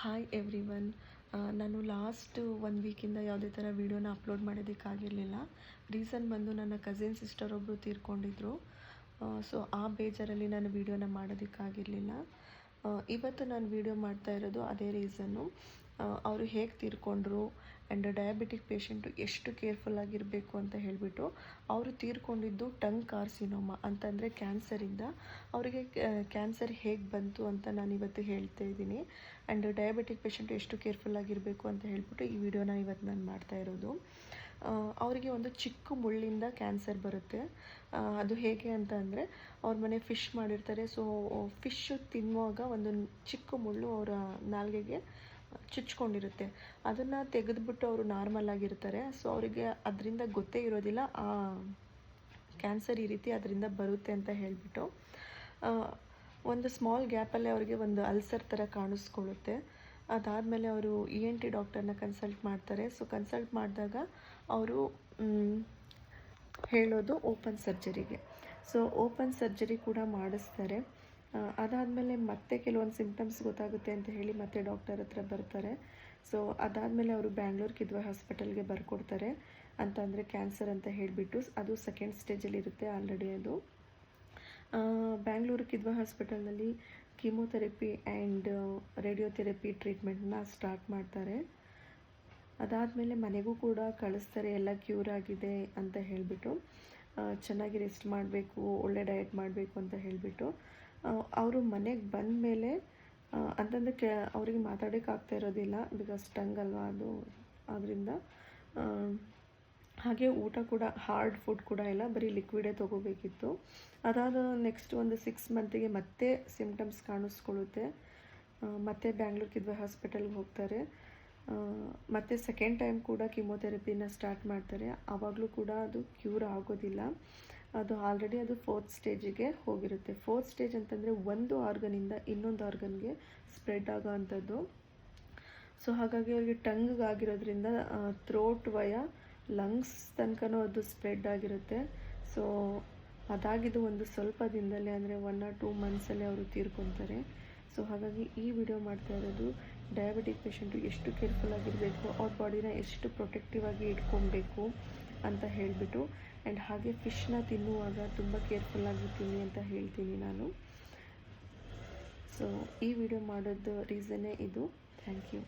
Hi everyone ನಾನು last one ವೀಕಿಂದ ಯಾವುದೇ ಥರ ವೀಡಿಯೋನ ಅಪ್ಲೋಡ್ ಮಾಡೋದಕ್ಕಾಗಿರಲಿಲ್ಲ. ರೀಸನ್ ಬಂದು ನನ್ನ ಕಸಿನ್ ಸಿಸ್ಟರ್ ಒಬ್ಬರು ತೀರ್ಕೊಂಡಿದ್ರು. ಸೊ ಆ ಬೇಜಾರಲ್ಲಿ ನಾನು ವೀಡಿಯೋನ ಮಾಡೋದಕ್ಕಾಗಿರಲಿಲ್ಲ. ಇವತ್ತು ನಾನು ವೀಡಿಯೋ ಮಾಡ್ತಾ ಇರೋದು ಅದೇ ರೀಸನ್ನು ಅವರು ಹೇಗೆ ತೀರ್ಕೊಂಡ್ರು ಆ್ಯಂಡ್ ಡಯಾಬಿಟಿಕ್ ಪೇಷೆಂಟು ಎಷ್ಟು ಕೇರ್ಫುಲ್ ಆಗಿರಬೇಕು ಅಂತ ಹೇಳಿಬಿಟ್ಟು ಅವರು ತೀರ್ಕೊಂಡಿದ್ದು ಟಂಗ್ ಕಾರ್ಸಿನೋಮ ಅಂತಂದರೆ ಕ್ಯಾನ್ಸರಿಂದ ಅವರಿಗೆ ಕ್ಯಾನ್ಸರ್ ಹೇಗೆ ಬಂತು ಅಂತ ನಾನು ಇವತ್ತು ಹೇಳ್ತಾ ಇದ್ದೀನಿ. ಆ್ಯಂಡ್ ಡಯಾಬಿಟಿಕ್ ಪೇಷಂಟ್ ಎಷ್ಟು ಕೇರ್ಫುಲ್ ಆಗಿರಬೇಕು ಅಂತ ಹೇಳ್ಬಿಟ್ಟು ಈ ವಿಡಿಯೋನ ಇವತ್ತು ನಾನು ಮಾಡ್ತಾ ಇರೋದು. ಅವರಿಗೆ ಒಂದು ಚಿಕ್ಕ ಮುಳ್ಳಿಂದ ಕ್ಯಾನ್ಸರ್ ಬರುತ್ತೆ. ಅದು ಹೇಗೆ ಅಂತ ಅಂದರೆ ಅವ್ರ ಮನೆ ಫಿಶ್ ಮಾಡಿರ್ತಾರೆ. ಸೊ ಫಿಶ್ ತಿನ್ನುವಾಗ ಒಂದು ಚಿಕ್ಕ ಮುಳ್ಳು ಅವರ ನಾಲ್ಗೆಗೆ ಚುಚ್ಕೊಂಡಿರುತ್ತೆ. ಅದನ್ನು ತೆಗೆದುಬಿಟ್ಟು ಅವರು ನಾರ್ಮಲ್ ಆಗಿರ್ತಾರೆ. ಸೊ ಅವರಿಗೆ ಅದರಿಂದ ಗೊತ್ತೇ ಇರೋದಿಲ್ಲ. ಆ ಕ್ಯಾನ್ಸರ್ ಈ ರೀತಿ ಅದರಿಂದ ಬರುತ್ತೆ ಅಂತ ಹೇಳಿಬಿಟ್ಟು ಒಂದು ಸ್ಮಾಲ್ ಗ್ಯಾಪಲ್ಲೇ ಅವರಿಗೆ ಒಂದು ಅಲ್ಸರ್ ಥರ ಕಾಣಿಸ್ಕೊಳ್ಳುತ್ತೆ. ಅದಾದಮೇಲೆ ಅವರು ಇ ಎನ್ ಟಿ ಡಾಕ್ಟರ್ನ ಕನ್ಸಲ್ಟ್ ಮಾಡ್ತಾರೆ. ಸೊ ಕನ್ಸಲ್ಟ್ ಮಾಡಿದಾಗ ಅವರು ಹೇಳೋದು ಓಪನ್ ಸರ್ಜರಿಗೆ. ಸೊ ಓಪನ್ ಸರ್ಜರಿ ಕೂಡ ಮಾಡಿಸ್ತಾರೆ. ಅದಾದಮೇಲೆ ಮತ್ತೆ ಕೆಲವೊಂದು ಸಿಮ್ಟಮ್ಸ್ ಗೊತ್ತಾಗುತ್ತೆ ಅಂತ ಹೇಳಿ ಮತ್ತೆ ಡಾಕ್ಟರ್ ಹತ್ರ ಬರ್ತಾರೆ. ಸೊ ಅದಾದಮೇಲೆ ಅವರು ಬ್ಯಾಂಗ್ಳೂರ್ ಕಿದ್ವಾ ಹಾಸ್ಪಿಟಲ್ಗೆ ಬರ್ಕೊಡ್ತಾರೆ. ಅಂತ ಅಂದರೆ ಕ್ಯಾನ್ಸರ್ ಅಂತ ಹೇಳಿಬಿಟ್ಟು, ಅದು ಸೆಕೆಂಡ್ ಸ್ಟೇಜಲ್ಲಿ ಇರುತ್ತೆ ಆಲ್ರೆಡಿ ಅದು. ಬ್ಯಾಂಗ್ಳೂರು ಕಿದ್ವಾ ಹಾಸ್ಪಿಟಲ್ನಲ್ಲಿ ಕೀಮೋಥೆರಪಿ ಆ್ಯಂಡ್ ರೇಡಿಯೋಥೆರಪಿ ಟ್ರೀಟ್ಮೆಂಟ್ನ ಸ್ಟಾರ್ಟ್ ಮಾಡ್ತಾರೆ. ಅದಾದಮೇಲೆ ಮನೆಗೂ ಕೂಡ ಕಳಿಸ್ತಾರೆ, ಎಲ್ಲ ಕ್ಯೂರ್ ಆಗಿದೆ ಅಂತ ಹೇಳಿಬಿಟ್ಟು. ಚೆನ್ನಾಗಿ ರೆಸ್ಟ್ ಮಾಡಬೇಕು, ಒಳ್ಳೆ ಡಯಟ್ ಮಾಡಬೇಕು ಅಂತ ಹೇಳಿಬಿಟ್ಟು. ಅವರು ಮನೆಗೆ ಬಂದ ಮೇಲೆ ಅಂತಂದು ಕೆ, ಅವರಿಗೆ ಮಾತಾಡೋಕ್ಕಾಗ್ತಾ ಇರೋದಿಲ್ಲ ಬಿಕಾಸ್ ಟಂಗ್ ಅಲ್ವಾ ಅದು ಅದರಿಂದ ಹಾಗೆ ಊಟ ಕೂಡ ಹಾರ್ಡ್ ಫುಡ್ ಕೂಡ ಇಲ್ಲ, ಬರೀ ಲಿಕ್ವಿಡೇ ತೊಗೋಬೇಕಿತ್ತು. ಅದಾದ ನೆಕ್ಸ್ಟ್ ಒಂದು ಸಿಕ್ಸ್ ಮಂತಿಗೆ ಮತ್ತೆ ಸಿಮ್ಟಮ್ಸ್ ಕಾಣಿಸ್ಕೊಳ್ಳುತ್ತೆ. ಮತ್ತೆ ಬ್ಯಾಂಗ್ಳೂರ್ ಕಿದ್ವೆ ಹಾಸ್ಪಿಟಲ್ಗೆ ಹೋಗ್ತಾರೆ. ಮತ್ತೆ ಸೆಕೆಂಡ್ ಟೈಮ್ ಕೂಡ ಕಿಮೋಥೆರಪಿನ ಸ್ಟಾರ್ಟ್ ಮಾಡ್ತಾರೆ. ಆವಾಗಲೂ ಕೂಡ ಅದು ಕ್ಯೂರ್ ಆಗೋದಿಲ್ಲ. ಅದು ಆಲ್ರೆಡಿ ಅದು ಫೋರ್ತ್ ಸ್ಟೇಜಿಗೆ ಹೋಗಿರುತ್ತೆ. ಫೋರ್ತ್ ಸ್ಟೇಜ್ ಅಂತಂದರೆ ಒಂದು ಆರ್ಗನಿಂದ ಇನ್ನೊಂದು ಆರ್ಗನ್ಗೆ ಸ್ಪ್ರೆಡ್ ಆಗೋ ಅಂಥದ್ದು ಸೊ ಹಾಗಾಗಿ ಅವ್ರಿಗೆ ಟಂಗ್ ಆಗಿರೋದ್ರಿಂದ ಥ್ರೋಟ್ ವಯ ಲಂಗ್ಸ್ ತನಕನೂ ಅದು ಸ್ಪ್ರೆಡ್ ಆಗಿರುತ್ತೆ. ಸೊ ಅದಾಗಿದ್ದು ಒಂದು ಸ್ವಲ್ಪ ದಿನದಲ್ಲೇ, ಅಂದರೆ ಒನ್ ಆರ್ ಟೂ ಮಂತ್ಸಲ್ಲೇ ಅವರು ತೀರ್ಕೊತಾರೆ. ಸೊ ಹಾಗಾಗಿ ಈ ವಿಡಿಯೋ ಮಾಡ್ತಾ ಇರೋದು ಡಯಾಬಿಟಿಕ್ ಪೇಷಂಟು ಎಷ್ಟು ಕೇರ್ಫುಲ್ ಆಗಿರಬೇಕು, ಅವ್ರ ಬಾಡಿನ ಎಷ್ಟು ಪ್ರೊಟೆಕ್ಟಿವ್ ಆಗಿ ಇಟ್ಕೊಬೇಕು ಅಂತ ಹೇಳಿಬಿಟ್ಟು ಆ್ಯಂಡ್ ಹಾಗೆ ಫಿಶ್ನ ತಿನ್ನುವಾಗ ತುಂಬ ಕೇರ್ಫುಲ್ ಆಗಿ ತಿನ್ನಿ ಅಂತ ಹೇಳ್ತೀನಿ ನಾನು. ಸೊ ಈ ವಿಡಿಯೋ ಮಾಡೋದು ರೀಸನ್ನೇ ಇದು. Thank you